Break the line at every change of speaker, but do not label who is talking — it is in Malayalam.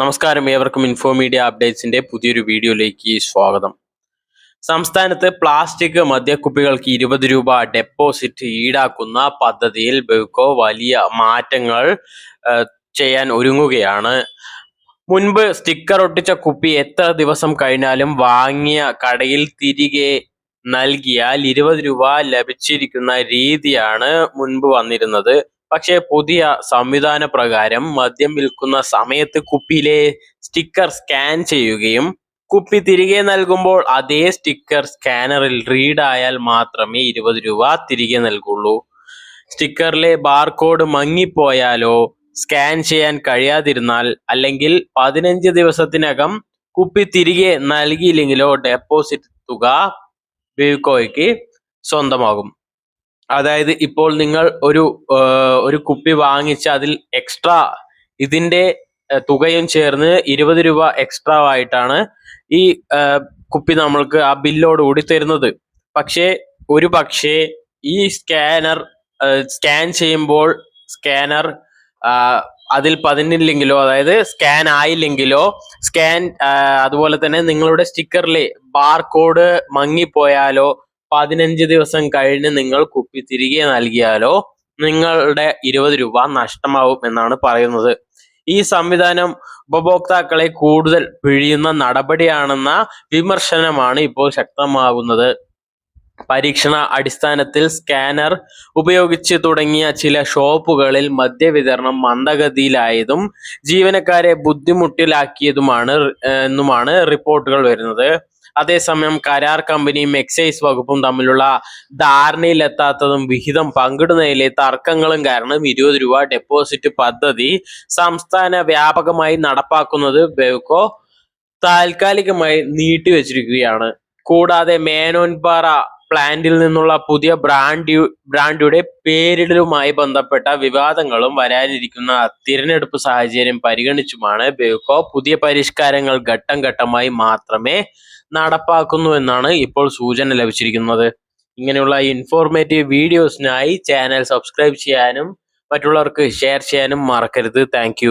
നമസ്കാരം. ഏവർക്കും ഇൻഫോ മീഡിയ അപ്ഡേറ്റ്സിന്റെ പുതിയൊരു വീഡിയോയിലേക്ക് സ്വാഗതം. സംസ്ഥാനത്ത് പ്ലാസ്റ്റിക് മദ്യക്കുപ്പികൾക്ക് ഇരുപത് രൂപ ഡെപ്പോസിറ്റ് ഈടാക്കുന്ന പദ്ധതിയിൽ ബെവ്കോ വലിയ മാറ്റങ്ങൾ ചെയ്യാൻ ഒരുങ്ങുകയാണ്. മുൻപ് സ്റ്റിക്കർ ഒട്ടിച്ച കുപ്പി എത്ര ദിവസം കഴിഞ്ഞാലും വാങ്ങിയ കടയിൽ തിരികെ നൽകിയാൽ ഇരുപത് രൂപ ലഭിച്ചിരിക്കുന്ന രീതിയാണ് മുൻപ് വന്നിരുന്നത്. പക്ഷേ പുതിയ സംവിധാന പ്രകാരം മദ്യം വിൽക്കുന്ന സമയത്ത് കുപ്പിയിലെ സ്റ്റിക്കർ സ്കാൻ ചെയ്യുകയും കുപ്പി തിരികെ നൽകുമ്പോൾ അതേ സ്റ്റിക്കർ സ്കാനറിൽ റീഡ് ആയാൽ മാത്രമേ ഇരുപത് രൂപ തിരികെ നൽകുള്ളൂ. സ്റ്റിക്കറിലെ ബാർകോഡ് മങ്ങിപ്പോയാലോ സ്കാൻ ചെയ്യാൻ കഴിയാതിരുന്നാൽ അല്ലെങ്കിൽ പതിനഞ്ച് ദിവസത്തിനകം കുപ്പി തിരികെ നൽകിയില്ലെങ്കിലോ ഡെപ്പോസിറ്റ് തുക ബിവ്കോയ്ക്ക് സ്വന്തമാകും. അതായത് ഇപ്പോൾ നിങ്ങൾ ഒരു ഒരു കുപ്പി വാങ്ങിച്ച് അതിൽ എക്സ്ട്രാ ഇതിന്റെ തുകയും ചേർന്ന് ഇരുപത് രൂപ എക്സ്ട്രാ ആയിട്ടാണ് ഈ കുപ്പി നമ്മൾക്ക് ആ ബില്ലോട് കൂടി തരുന്നത്. പക്ഷേ ഒരു പക്ഷേ ഈ സ്കാനർ സ്കാൻ ചെയ്യുമ്പോൾ സ്കാനർ അതിൽ പതിനില്ലെങ്കിലോ അതായത് സ്കാൻ ആയില്ലെങ്കിലോ സ്കാൻ അതുപോലെ തന്നെ നിങ്ങളുടെ സ്റ്റിക്കറിലെ ബാർകോഡ് മങ്ങിപ്പോയാലോ പതിനഞ്ച് ദിവസം കഴിഞ്ഞ് നിങ്ങൾ കുപ്പി തിരികെ നൽകിയാലോ നിങ്ങളുടെ ഇരുപത് രൂപ നഷ്ടമാവും എന്നാണ് പറയുന്നത്. ഈ സംവിധാനം ഉപഭോക്താക്കളെ കൂടുതൽ പിഴിയുന്ന നടപടിയാണെന്ന വിമർശനമാണ് ഇപ്പോൾ ശക്തമാകുന്നത് പരീക്ഷണ അടിസ്ഥാനത്തിൽ സ്കാനർ ഉപയോഗിച്ച് തുടങ്ങിയ ചില ഷോപ്പുകളിൽ മദ്യവിതരണം മന്ദഗതിയിലായതും ജീവനക്കാരെ ബുദ്ധിമുട്ടിലാക്കിയതുമാണ് എന്നുമാണ് റിപ്പോർട്ടുകൾ വരുന്നത്. അതേസമയം കരാർ കമ്പനിയും എക്സൈസ് വകുപ്പും തമ്മിലുള്ള ധാരണയിലെത്താത്തതും വിഹിതം പങ്കിടുന്നതിലെ തർക്കങ്ങളും കാരണം ഇരുപത് രൂപ ഡെപ്പോസിറ്റ് പദ്ധതി സംസ്ഥാന വ്യാപകമായി നടപ്പാക്കുന്നത് ബെവ്കോ താൽക്കാലികമായി നീട്ടിവെച്ചിരിക്കുകയാണ്. കൂടാതെ മേനോൻപാറ പ്ലാന്റിൽ നിന്നുള്ള പുതിയ ബ്രാൻഡ് ബ്രാൻഡിയുടെ പേരിടലുമായി ബന്ധപ്പെട്ട വിവാദങ്ങളും വരാനിരിക്കുന്ന തിരഞ്ഞെടുപ്പ് സാഹചര്യം പരിഗണിച്ചുമാണ് ബേക്കോ പുതിയ പരിഷ്കാരങ്ങൾ ഘട്ടം ഘട്ടമായി മാത്രമേ നടപ്പാക്കുന്നു എന്നാണ് ഇപ്പോൾ സൂചന ലഭിച്ചിരിക്കുന്നത്. ഇങ്ങനെയുള്ള ഇൻഫോർമേറ്റീവ് വീഡിയോസിനായി ചാനൽ സബ്സ്ക്രൈബ് ചെയ്യാനും മറ്റുള്ളവർക്ക് ഷെയർ ചെയ്യാനും മറക്കരുത്. താങ്ക്